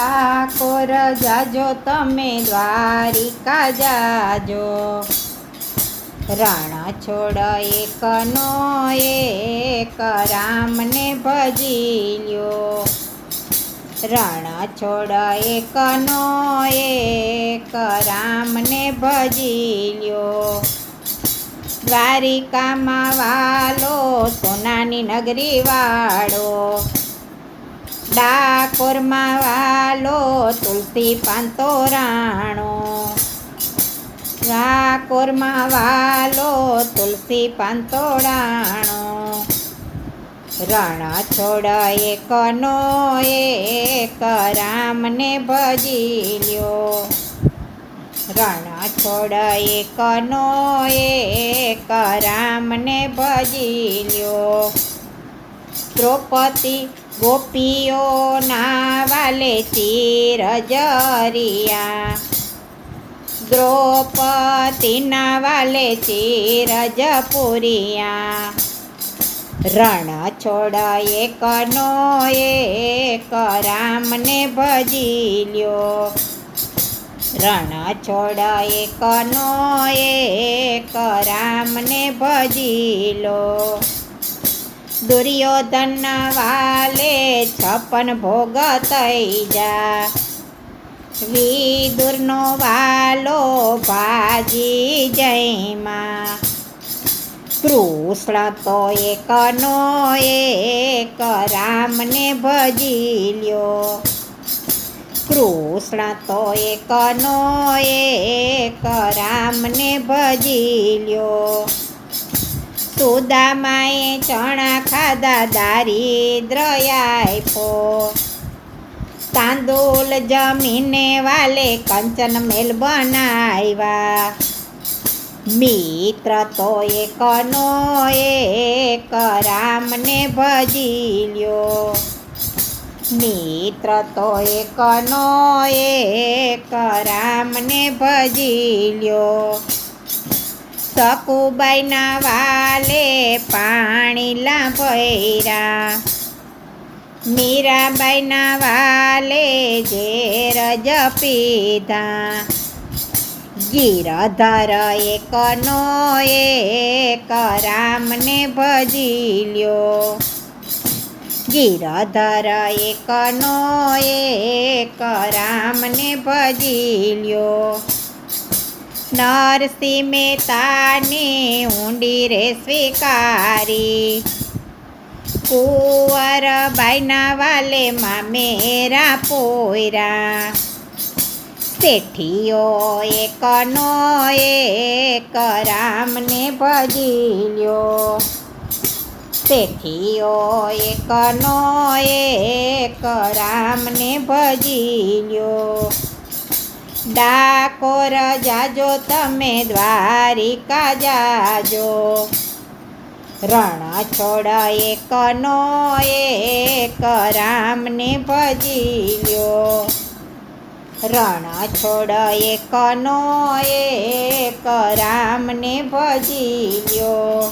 ડાકોર જાજો તમે દ્વારિકા જાજો. રાણા છોડ એકનો એક, રામને ભજી લ્યો. રાણા છોડ એકનો એક, રામને ભજી લ્યો. દ્વારિકામાં વાલો, સોનાની નગરી વાળો. ડાકોરમાં વાલો તુલસી પાંતો રાણો. ડાકોરમાં વાલો તુલસી પાંતો રાણો. રણ છોડ એકનો એક, રામને ભજી લ્યો. રણ છોડ એકનો એક, રામને ભજી લ્યો. દ્રૌપદી ગોપીઓના વાલે ચીરજરિયા. દ્રૌપદીના વાલે ચીરજપુરિયા. રણ છોડ એકનો એક રામને ભજી લ્યો રણ છોડ એકનો એક રામને ભજી લો દુર્યોધન વાલે છપન ભોગ થઈ જા. વિદુરનો વાલો ભાજી જયમાં. કૃષ્ણ તો એકનો એક, રામને ભજી લ્યો. કૃષ્ણ તો એકનો એક, રામને ભજી લ્યો. સુદામાએ ચણા ખાધા દારિદ્ર્ય આપ્યો તાંદુલ જમીને વાલે કંચન મેલ બનાવ્યા. મિત્ર તો એકનો એક રામને ભજી લ્યો. મિત્ર તો એકનો એક રામને ભજી લ્યો. સકુબાઈના વાલે પાણી લાભૈરા મીરાબાઈના વાલે ઝેર જ પીધા. ગીરધર એકનો એક રામને ભજી લ્યો. ગીરધર એકનો એક રામને ભજી લ્યો. નરસિંહ મહેતાની ઊંડી રે સ્વીકારી. કુંવર બાઈના વાલે મામેરા પોયરા. શેઠીઓ એકનો એક રામને ભજી લ્યો. શેઠીઓ એકનો એક રામને ભજી લ્યો. ડાકોર જાજો, તમે દ્વારિકા જાજો. રણ છોડ એકનો એક રામને ભજી લ્યો રણ છોડ એકનો એક રામને ભજી લ્યો